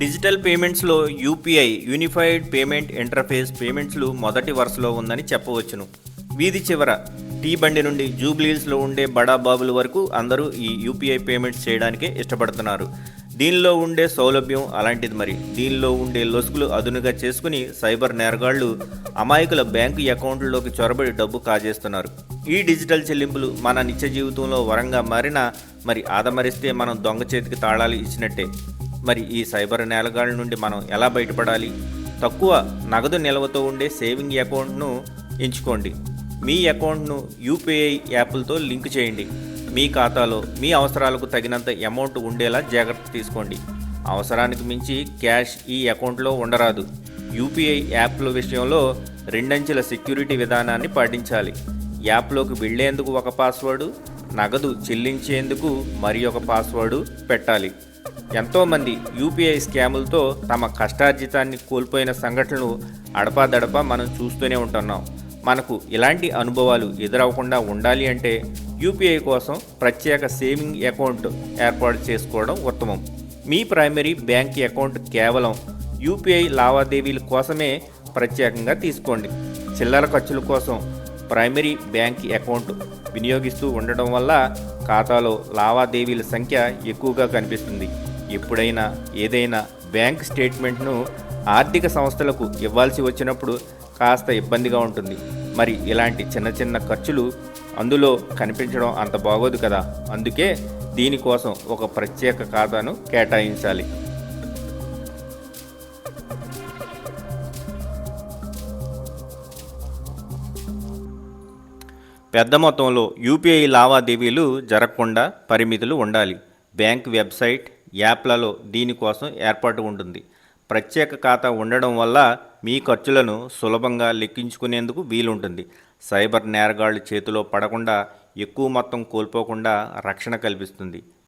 Digital పేమెంట్స్లో UPI unified payment interface పేమెంట్స్లు మొదటి వరుసలో ఉందని చెప్పవచ్చును. వీధి చివర టీ బండి నుండి జూబ్లీస్లో ఉండే బడా బాబుల వరకు అందరూ ఈ యూపీఐ పేమెంట్స్ చేయడానికే ఇష్టపడుతున్నారు. దీనిలో ఉండే సౌలభ్యం అలాంటిది మరి. దీనిలో ఉండే లొసుగులు అదునుగా చేసుకుని సైబర్ నేరగాళ్ళు అమాయకుల బ్యాంకు అకౌంట్లలోకి చొరబడి డబ్బు కాజేస్తున్నారు. ఈ డిజిటల్ చెల్లింపులు మన నిత్య జీవితంలో వరంగా మారినా మరి ఆదమరిస్తే మనం దొంగ చేతికి తాళాలు ఇచ్చినట్టే. మరి ఈ సైబర్ నేలగాళ్ళ నుండి మనం ఎలా బయటపడాలి? తక్కువ నగదు నిల్వతో ఉండే సేవింగ్ అకౌంట్ను ఎంచుకోండి. మీ అకౌంట్ను యూపీఐ యాప్లతో లింక్ చేయండి. మీ ఖాతాలో మీ అవసరాలకు తగినంత అమౌంట్ ఉండేలా జాగ్రత్త తీసుకోండి. అవసరానికి మించి క్యాష్ ఈ అకౌంట్లో ఉండరాదు. యూపీఐ యాప్ల విషయంలో రెండంచెల సెక్యూరిటీ విధానాన్ని పాటించాలి. యాప్లోకి వెళ్ళేందుకు ఒక పాస్వర్డు నగదు చెల్లించేందుకు మరి ఒక పాస్వర్డు పెట్టాలి. ఎంతోమంది యూపీఐ స్కాములతో తమ కష్టార్జితాన్ని కోల్పోయిన సంఘటనలు అడపాదడపా మనం చూస్తూనే ఉంటున్నాం. మనకు ఇలాంటి అనుభవాలు ఎదురవ్వకుండా ఉండాలి అంటే యూపీఐ కోసం ప్రత్యేక సేవింగ్ అకౌంట్ ఏర్పాటు చేసుకోవడం ఉత్తమం. మీ ప్రైమరీ బ్యాంక్ అకౌంట్ కేవలం యూపీఐ లావాదేవీల కోసమే ప్రత్యేకంగా తీసుకోండి. చిల్లర ఖర్చుల కోసం ప్రైమరీ బ్యాంక్ అకౌంట్ వినియోగిస్తూ ఉండడం వల్ల ఖాతాలో లావాదేవీల సంఖ్య ఎక్కువగా కనిపిస్తుంది. ఎప్పుడైనా ఏదైనా బ్యాంక్ స్టేట్మెంట్ను ఆర్థిక సంస్థలకు ఇవ్వాల్సి వచ్చినప్పుడు కాస్త ఇబ్బందిగా ఉంటుంది. మరి ఇలాంటి చిన్న చిన్న ఖర్చులు అందులో కనిపించడం అంత బాగోదు కదా. అందుకే దీనికోసం ఒక ప్రత్యేక ఖాతాను కేటాయించాలి. పెద్ద మొత్తంలో యూపీఐ లావాదేవీలు జరగకుండా పరిమితులు ఉండాలి. బ్యాంక్ వెబ్సైట్ యాప్లలో దీనికోసం ఏర్పాటు ఉంటుంది. ప్రత్యేక ఖాతా ఉండడం వల్ల మీ ఖర్చులను సులభంగా లెక్కించుకునేందుకు వీలుంటుంది. సైబర్ నేరగాళ్ళ చేతిలో పడకుండా ఎక్కువ మొత్తం కోల్పోకుండా రక్షణ కల్పిస్తుంది.